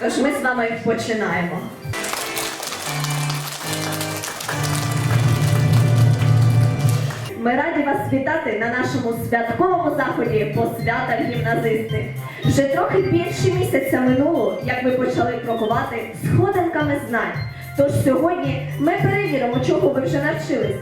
Тож ми з вами починаємо. Ми раді вас вітати на нашому святковому заході посвята гімназисти. Вже трохи більше місяця минуло, як ви почали крокувати сходинками знань. Тож сьогодні ми перевіримо, чого ви вже навчились.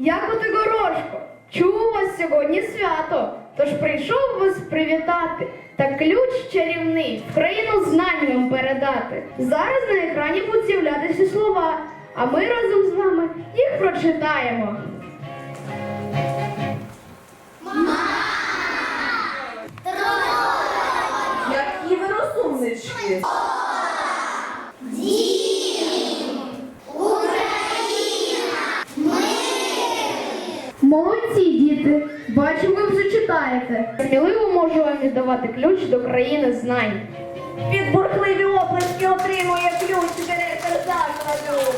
Друзі! Я Котигорошко. Чув у вас сьогодні свято, тож прийшов вас привітати та ключ чарівний в країну знань вам передати. Зараз на екрані будуть з'являтися слова, а ми разом з вами їх прочитаємо. Які ви розумнички! Молодці, діти! Бачу, ви вже читаєте. Сміливо можу вам віддавати ключ до країни знань. Під бурхливі оплески отримує ключ директор закладу.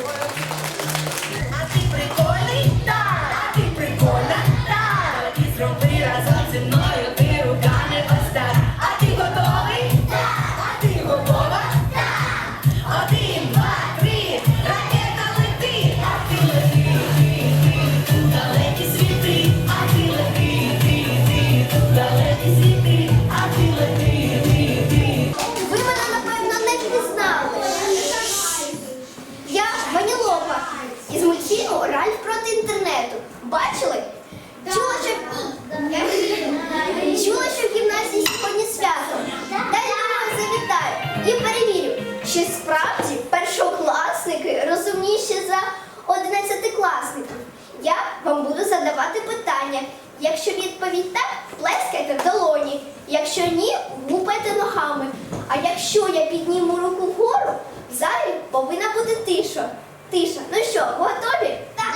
Розумніші за одинадцятикласників. Я вам буду задавати питання. Якщо відповідь так, плескайте в долоні. Якщо ні, гупайте ногами. А якщо я підніму руку вгору, в залі повинна бути тиша. Тиша. Ну що, готові? Так.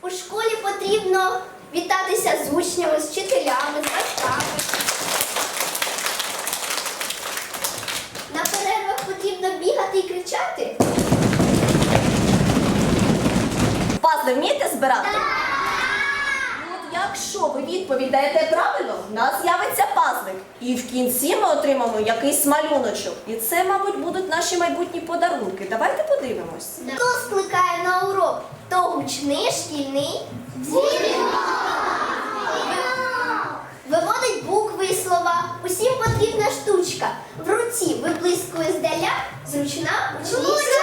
У школі потрібно вітатися з учнями, з вчителями, з батьками. На перервах потрібно бігати і кричати. Пазли вмієте збирати? Ну, якщо ви відповідь даєте правильно, в нас з'явиться пазлик. І в кінці ми отримаємо якийсь малюночок. І це, мабуть, будуть наші майбутні подарунки. Давайте подивимось. Хто скликає на урок? То гучний шкільний. Виводить букви і слова. Усім потрібна штучка. В руці виблискує здаля зручна учнівська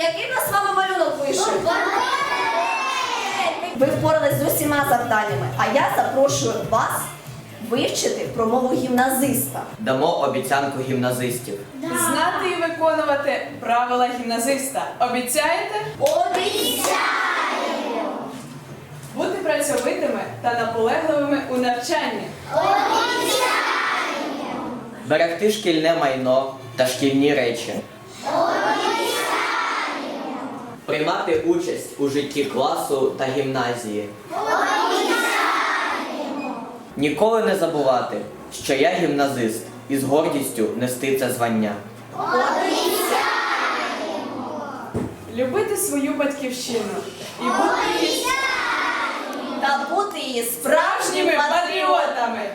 який в нас з вами малюнок вийшов? Ви впорались з усіма завданнями, а я запрошую вас вивчити промову гімназиста. Дамо обіцянку гімназистів. Знати і виконувати правила гімназиста. Обіцяєте Обіцяємо! бути працьовитими та наполегливими у навчанні. Берегти шкільне майно та шкільні речі. Приймати участь у житті класу та гімназії. Ніколи не забувати, що я гімназист і з гордістю нести це звання. Любити свою батьківщину і бути Та бути її справжніми патріотами.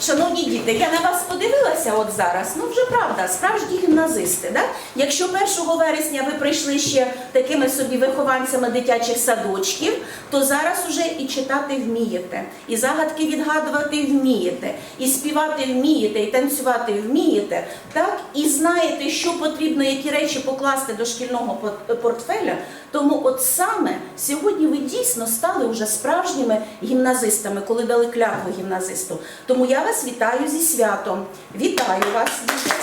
Шановні діти, я на вас подивилася от зараз. Ну вже правда, справжні гімназисти. Да? Якщо 1 вересня ви прийшли ще такими собі вихованцями дитячих садочків, то зараз уже і читати вмієте, і загадки відгадувати вмієте, і співати вмієте, і танцювати вмієте, так і знаєте, що потрібно, які речі покласти до шкільного портфеля. Тому от саме сьогодні ви дійсно стали вже справжніми гімназистами, коли дали клятву гімназисту. Тому я вас вітаю зі святом. Вітаю вас, діти.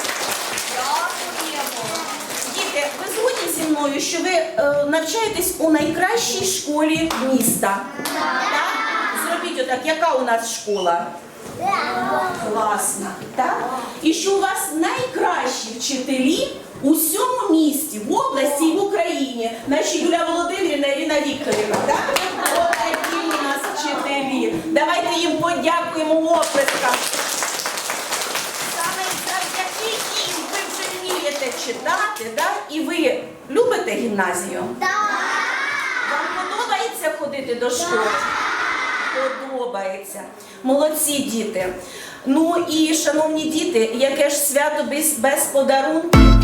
Діти, ви згодні зі мною? що ви е, навчаєтесь у найкращій школі міста. Так? Зробіть отак, яка у нас школа? Класна, так? І що у вас найкращі вчителі у всьому місті, в області і в Україні. Наші Юля Володимирівна і Ірина Вікторівна, так? Отакі у нас вчителі. Давайте їм подякуємо оплескам. Саме завдяки їм ви вже вмієте читати, так? І ви любите гімназію? Вам подобається ходити до школи? Подобається. Молодці діти. Ну і шановні діти, яке ж свято без, без подарунків?